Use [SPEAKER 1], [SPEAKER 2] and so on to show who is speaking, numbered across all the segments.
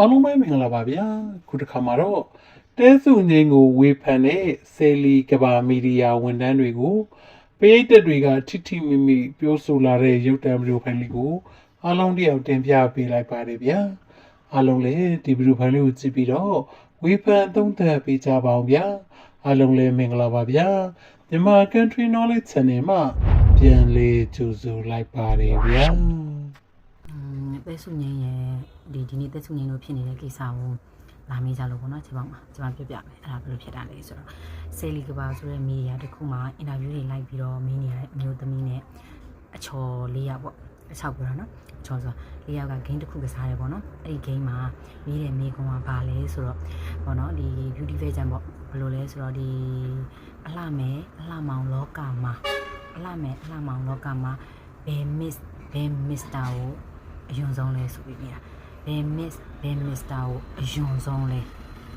[SPEAKER 1] အားလုံးပဲမင်္ဂလာပါဗျာခုတစ်ခါမှာတော့တဲစုငင်းကိုဝေဖန်တဲ့ဆယ်လီကဘာမီဒီယာဝန်ထမ်းတွေကိုပရိသတ်တွေကထိထိမိမိပြောဆိုလာတဲ့ရုပ်တံဗီဒီယိုဖိုင်လေးကိုအားလုံးတယောက်တင်ပြပေးလိုက်ပါတယ်ဗျာအားလုံးလည်းဒီဗီဒီယိုဖိုင်လေးကိုကြည့်ပြီးတော့ဝေဖန်သုံးသပ်ပေးကြပါအောင်ဗျာအားလုံးလည်းမင်္ဂလာပါဗျာမြန်မာ Country Knowledge Channel မှာပြန်လေးကြိုဆိုလိုက်ပါတယ်ဗျာ
[SPEAKER 2] อืมတဲဆုငင်းရဲ့ ဒီဒီနေ့တဲဆုငင်းလို့ဖြစ်နေတဲ့ကိစ္စကိုလာမေးကြလို့ပေါ့နော်ဒီဘောက်မှာကျွန်မပြပြမယ်အဲ့ဒါဘယ်လိုဖြစ်တာလဲဆိုတော့ဆယ်လီကဘာဆိုတဲ့မီဒီယာတစ်ခုမှာအင်တာဗျူးတွေလိုက်ပြီးတော့မင်းနေရတဲ့အမျိုးသမီးနဲ့အချော်လေးယောက်ပေါ့အချောက်ပြောတာနော်အချော်ဆိုလေးယောက်ကဂိမ်းတစ်ခုကစားတယ်ပေါ့နော်အဲ့ဒီဂိမ်းမှာမီးတဲ့မိကွန်ကဘာလဲဆိုတော့ပေါ့နော်ဒီ beauty pageant ပေါ့ဘယ်လိုလဲဆိုတော့ဒီအလှမယ်အလှမောင်လောကမှာအလှမယ်အလှမောင်လောကမှာဘယ် miss ဘယ် mister ကိုအယွန်ဆုံးလဲဆိုပြီးနေတာ ဘယ် miss ဘယ် mister ကိုအယွန်ဆုံးလဲ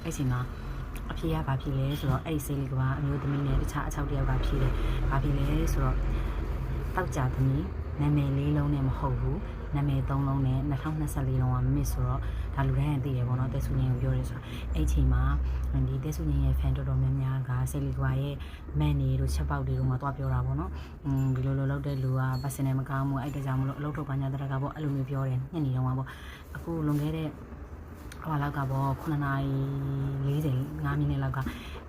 [SPEAKER 2] အဲ့ဒီမှာအဖေကဘာဖြစ်လဲဆိုတော့အဲ့ဒီစိတ်လေးကအမျိုးသမီးနဲ့တခြားအချောက်တစ်ယောက်ကဖြစ်တယ်ဘာဖြစ်လဲဆိုတော့တောက်ကြသမီး နာမည်လေးလုံးနဲ့မဟုတ်ဘူးနာမည်သုံးလုံးနဲ့2024လုံးက miss ဆိုတော့ဒါလူတိုင်းကသိတယ်ပေါ့နော်တဲဆုငင်းကိုပြောရဲဆိုတော့အဲ့ချိန်မှာဒီတဲဆုငင်းရဲ့ fan တော်တော်များများကစိတ်လေးကရဲ့ man နေတို့ချက်ပေါက်တွေကိုမှသွားပြောတာပေါ့နော်อืมဒီလိုလိုလောက်တဲ့လူကပတ်စင်နဲ့မကောင်းဘူးအဲ့တကြောင်မလို့အလုပ်ထုတ်ပါညာတရကပေါ့အဲ့လိုမျိုးပြောတယ်ညနေတော့မှာပေါ့အခုလွန်ခဲ့တဲ့ဟိုလောက်ကပေါ့9နာရီ40 5မိနစ်လောက်က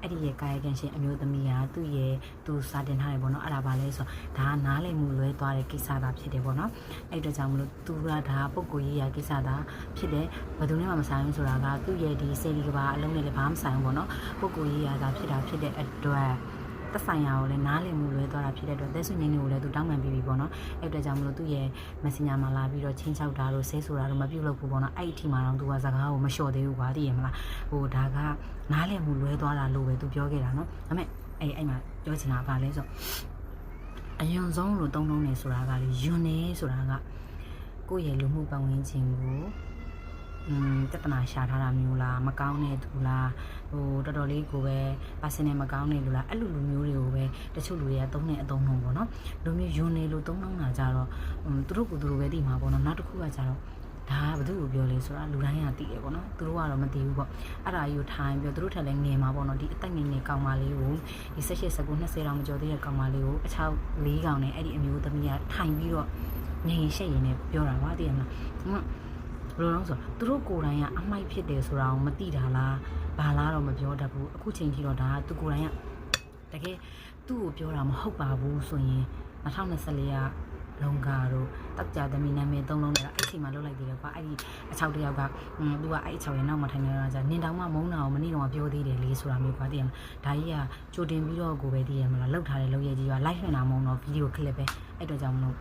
[SPEAKER 2] အဲ့ဒီရဲ့ကာယကံရှင်အမျိုးသမီးကသူ့ရဲ့သူစာတင်ထားတယ်ပေါ့နော်အဲ့ဒါပါလဲဆိုတော့ဒါကနားလည်မှုလွဲသွားတဲ့ကိစ္စသာဖြစ်တယ်ပေါ့နော်အဲ့အတွက်ကြောင့်မလို့သူကဒါပုံကိုရေးရကိစ္စသာဖြစ်တယ်ဘယ်သူနဲ့မှမဆိုင်ဘူးဆိုတာကသူ့ရဲ့ဒီစေလီကဘာအလုံးနဲ့လည်းဘာမှမဆိုင်ဘူးပေါ့နော်ပုံကိုရေးရတာဖြစ်တာဖြစ်တဲ့အတွက် သက်ဆိုင်ရာကိုလည်းနားလည်မှုလွဲသွားတာဖြစ်တဲ့အတွက်သက်ဆွေငင်းတွေကိုလည်းသူတောင်းပန်ပြီးပြီပေါ့နော်အဲ့အတွက်ကြောင့်မလို့သူ့ရဲ့ messenger မှာလာပြီးတော့ချင်းချောက်တာလို့ဆဲဆိုတာတော့မပြုတ်လို့ဘူးပေါ့နော်အဲ့ဒီအထိမှာတော့သူကစကားကိုမလျှော့သေးဘူးကွာသိရမလားဟိုဒါကနားလည်မှုလွဲသွားတာလို့ပဲသူပြောခဲ့တာနော်ဒါပေမဲ့အဲ့အဲ့မှာပြောချင်တာကဘာလဲဆိုအယွန်ဆုံးလို့တုံးတုံးနေဆိုတာကလေယွန်နေဆိုတာကကိုယ့်ရဲ့လူမှုပတ်ဝန်းကျင်ကို อืมပြဿနာရှာထားတာမျိုးလားမကောင်းတဲ့သူလားဟိုတော်တော်လေးကိုပဲ personal မကောင်းနေလို့လားအဲ့လိုလူမျိုးတွေကိုပဲတချို့လူတွေကသုံးနေအသုံးနှုန်းပေါ့နော်လူမျိုးယွန်းနေလို့သုံးနှုန်းတာကြတော့သူတို့ကိုသူတို့ပဲသိမှာပေါ့နော်နောက်တစ်ခုကကြတော့ဒါကဘသူ့ကိုပြောလဲဆိုတာလူတိုင်းကသိတယ်ပေါ့နော်သူတို့ကတော့မသိဘူးပေါ့အဲ့ဒါကြီးကိုထိုင်ပြီးသူတို့ထက်လည်းငယ်မှာပေါ့နော်ဒီအသက်ငယ်ငယ်ကောင်မလေးကိုဒီ16 19 20တောင်မကျော်သေးတဲ့ကောင်မလေးကိုအချောက်၄ကောင်နဲ့အဲ့ဒီအမျိုးသမီးကထိုင်ပြီးတော့ငယ်ငယ်ရှက်ရင်နဲ့ပြောတာပါသိရမလား ဘယ်လိုလဲဆိုတော့သူတို့ကိုယ်တိုင်ကအမိုက်ဖြစ်တယ်ဆိုတာကိုမသိတာလားဘာလားတော့မပြောတတ်ဘူးအခုချိန်ကြီးတော့ဒါကသူကိုယ်တိုင်ကတကယ်သူ့ကိုပြောတာမဟုတ်ပါဘူးဆိုရင်2024ကလုံကာတို့တက်ကြသမီးနာမည်သုံးလုံးနဲ့အဲ့ချိန်မှာလုတ်လိုက်သေးတယ်ကွာအဲ့ဒီအချောက်တယောက်ကอืมသူကအဲ့အချောက်ရဲ့နောက်မှာထိုင်နေတာကြာနင်တောင်မှမုန်းတာကိုမနေ့တော့ပြောသေးတယ်လေဆိုတာမျိုးကွာသိရမလားဒါကြီးကကြိုတင်ပြီးတော့ကိုပဲသိရမလားလောက်ထားတဲ့လောက်ရဲ့ကြီးက live ဝင်တာမဟုတ်တော့ဗီဒီယိုကလစ်ပဲအဲ့တော့ကြောင့်မလို့